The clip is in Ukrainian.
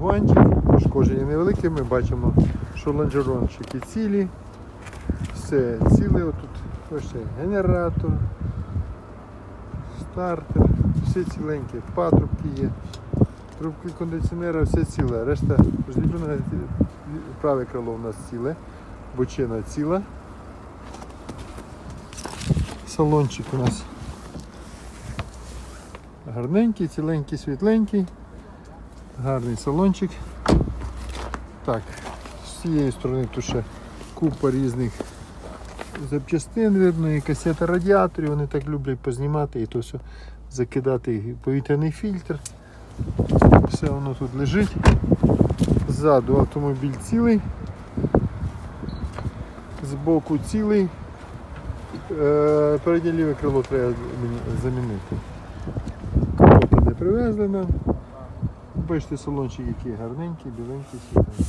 тигуанчик, пошкодження невелике, ми бачимо, що лонжерончики цілі, все ціле, отут ось генератор, стартер, все ціленьке, патрубки є, трубки кондиціонера, все ціле. Решта зліплена праве крило у нас ціле, бочина ціла. Салончик у нас гарненький, ціленький, світленький. Гарний салончик. Так, з цієї сторони тут ще купа різних запчастин видно, і касета радіаторів, вони так люблять познімати і то все закидати повітряний фільтр. Все воно тут лежить. Ззаду автомобіль цілий. Збоку цілий. Е, Переднє ліве крило треба замінити. Капота не привезли нам. Бачите, салончик який гарненький, біленький, світленький.